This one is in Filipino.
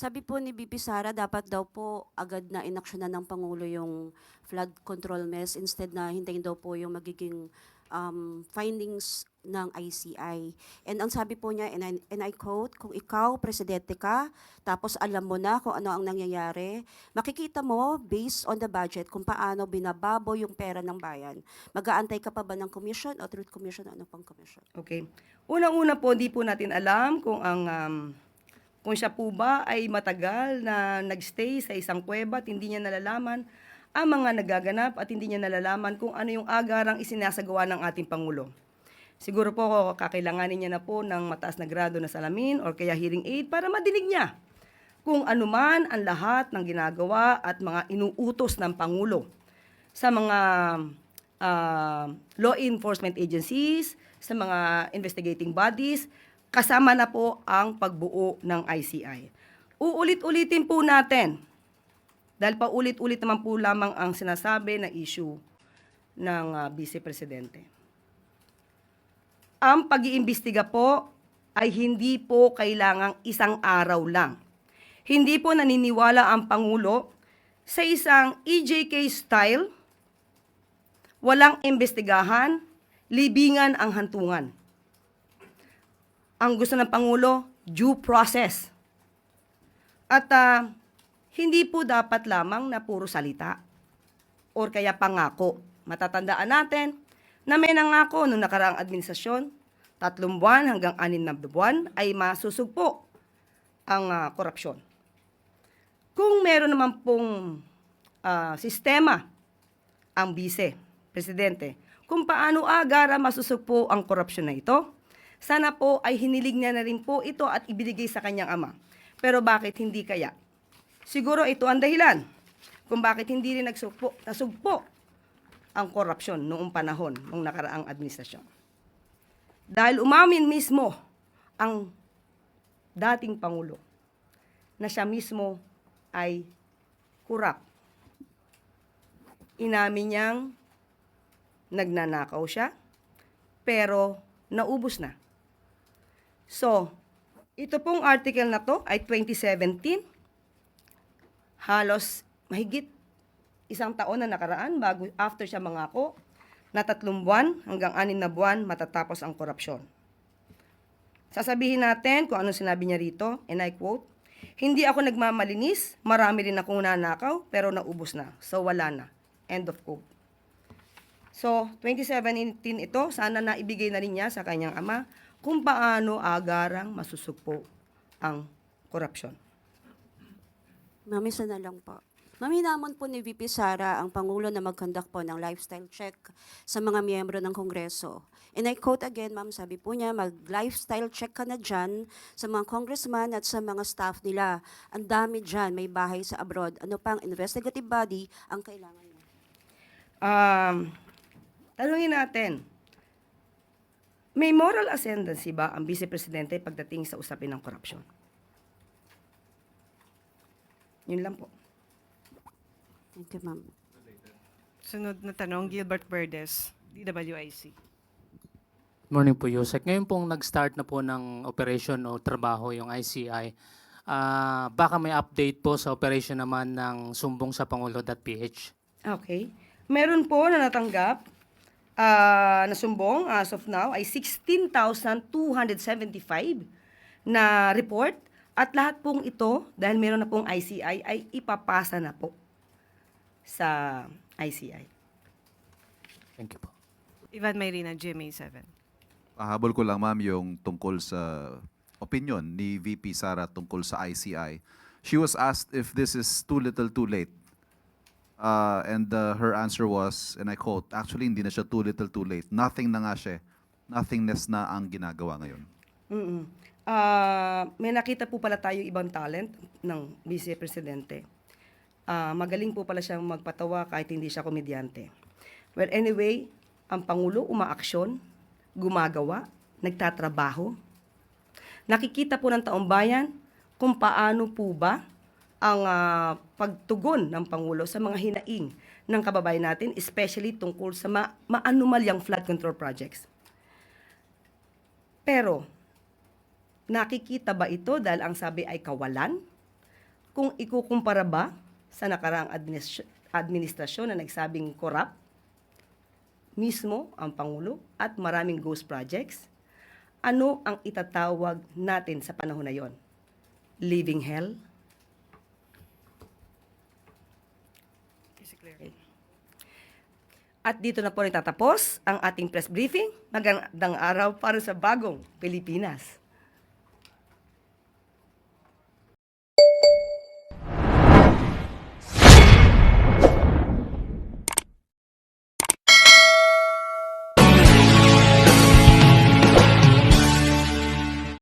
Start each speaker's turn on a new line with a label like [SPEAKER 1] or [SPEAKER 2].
[SPEAKER 1] Sabi po ni BP Sara, dapat daw po agad na inaksyonan ng Pangulo yung flood control mess instead na hintayin daw po yung magiging um, findings ng ICI. And ang sabi po niya, and I, and I quote, kung ikaw, presidente ka, tapos alam mo na kung ano ang nangyayari, makikita mo, based on the budget, kung paano binababo yung pera ng bayan. Mag-aantay ka pa ba ng commission o truth commission o ano pang commission?
[SPEAKER 2] Okay. Unang-una po, di po natin alam kung ang um, kung siya po ba ay matagal na nagstay sa isang kuweba at hindi niya nalalaman ang mga nagaganap at hindi niya nalalaman kung ano yung agarang isinasagawa ng ating Pangulo. Siguro po kakailanganin niya na po ng mataas na grado na salamin or kaya hearing aid para madinig niya kung anuman ang lahat ng ginagawa at mga inuutos ng Pangulo sa mga ah, law enforcement agencies, sa mga investigating bodies, kasama na po ang pagbuo ng ICI. Uulit-ulitin po natin, dahil paulit-ulit naman po lamang ang sinasabi na issue ng ah, Vice Presidente. Ang pag-iimbestiga po ay hindi po kailangang isang araw lang. Hindi po naniniwala ang Pangulo sa isang EJK style, walang imbestigahan, libingan ang hantungan. Ang gusto ng Pangulo, due process. At ah, hindi po dapat lamang na puro salita or kaya pangako. Matatandaan natin na may nangako noong nakaraang administrasyon, tatlong buwan hanggang anim na buwan ay masusugpo ang ah, korupsyon. Kung meron naman pong ah, sistema ang bise, presidente, kung paano agara masusugpo ang korupsyon na ito, sana po ay hinilig niya na rin po ito at ibinigay sa kanyang ama. Pero bakit hindi kaya? Siguro ito ang dahilan kung bakit hindi rin nagsugpo, nasugpo ang korupsyon noong panahon ng nakaraang administrasyon. Dahil umamin mismo ang dating Pangulo na siya mismo ay kurap. Inamin niyang nagnanakaw siya, pero naubos na. So, ito pong article na to ay 2017. Halos mahigit isang taon na nakaraan bago after siya mangako na tatlong buwan hanggang anin na buwan matatapos ang korupsyon. Sasabihin natin kung ano sinabi niya rito, and I quote, Hindi ako nagmamalinis, marami rin akong nanakaw, pero naubos na. So wala na. End of quote. So, 2017 ito, sana na ibigay na rin niya sa kanyang ama kung paano agarang masusugpo ang korupsyon.
[SPEAKER 1] Mami, isa na lang po. Mami, namon po ni VP Sara ang Pangulo na mag-conduct po ng lifestyle check sa mga miyembro ng Kongreso. And I quote again, ma'am, sabi po niya, mag-lifestyle check ka na dyan sa mga congressman at sa mga staff nila. Ang dami dyan, may bahay sa abroad. Ano pang investigative body ang kailangan mo?
[SPEAKER 2] Um, tanungin natin, may moral ascendancy ba ang Vice Presidente pagdating sa usapin ng korupsyon? Yun lang po.
[SPEAKER 1] Thank you, ma'am.
[SPEAKER 3] Sunod na tanong, Gilbert Verdes, DWIC.
[SPEAKER 4] Morning po, Yusek. Ngayon pong nag-start na po ng operation o trabaho yung ICI. Ah, baka may update po sa operation naman ng sumbong sa Pangulo.ph.
[SPEAKER 2] Okay. Meron po na natanggap ah, na sumbong as of now ay 16,275 na report at lahat pong ito, dahil meron na pong ICI, ay ipapasa na po sa ICI.
[SPEAKER 4] Thank you po.
[SPEAKER 3] Ivan Mayrina, GMA7.
[SPEAKER 5] Pahabol ko lang ma'am yung tungkol sa opinion ni VP Sara tungkol sa ICI. She was asked if this is too little too late. Uh, and uh, her answer was, and I quote, actually hindi na siya too little too late. Nothing na nga siya. Nothingness na ang ginagawa ngayon.
[SPEAKER 2] mm Ah, may nakita po pala tayo ibang talent ng Vice Presidente. Ah, magaling po pala siyang magpatawa kahit hindi siya komedyante. Well, anyway, ang Pangulo umaaksyon, gumagawa, nagtatrabaho. Nakikita po ng taong bayan kung paano po ba ang ah, pagtugon ng Pangulo sa mga hinaing ng kababayan natin, especially tungkol sa ma- maanumalyang flood control projects. Pero, nakikita ba ito dahil ang sabi ay kawalan? kung ikukumpara ba sa nakaraang administ- administrasyon na nagsabing corrupt, mismo ang Pangulo at maraming ghost projects, ano ang itatawag natin sa panahon na yon? Living hell?
[SPEAKER 3] Clear?
[SPEAKER 2] At dito na po rin tatapos ang ating press briefing. Magandang araw para sa bagong Pilipinas.